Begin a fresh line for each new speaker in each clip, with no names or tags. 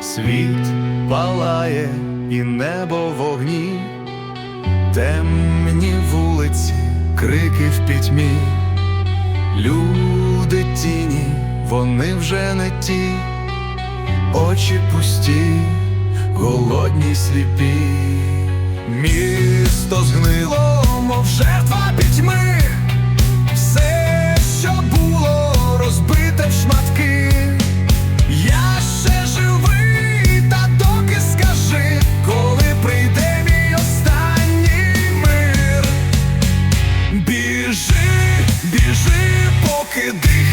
світ палає і небо вогні, темні вулиці, крики в пітьмі, люди тіні, вони вже не ті, очі пусті, голодні сліпі, місто згнило. que diz.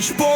espo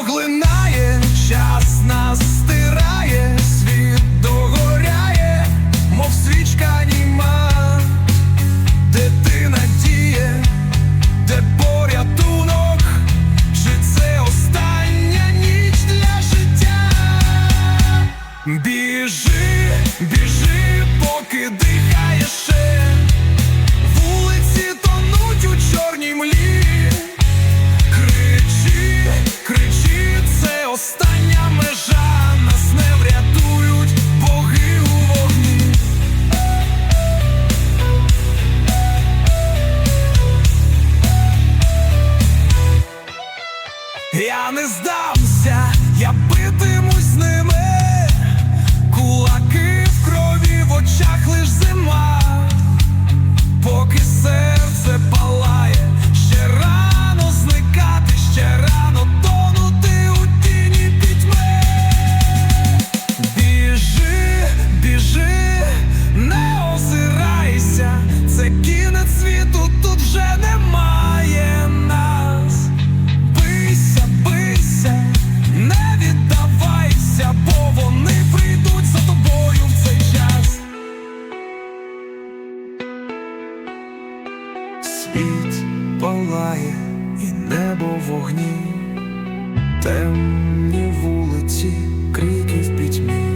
я не здам. світ палає і небо вогні, темні вулиці, крики в пітьмі.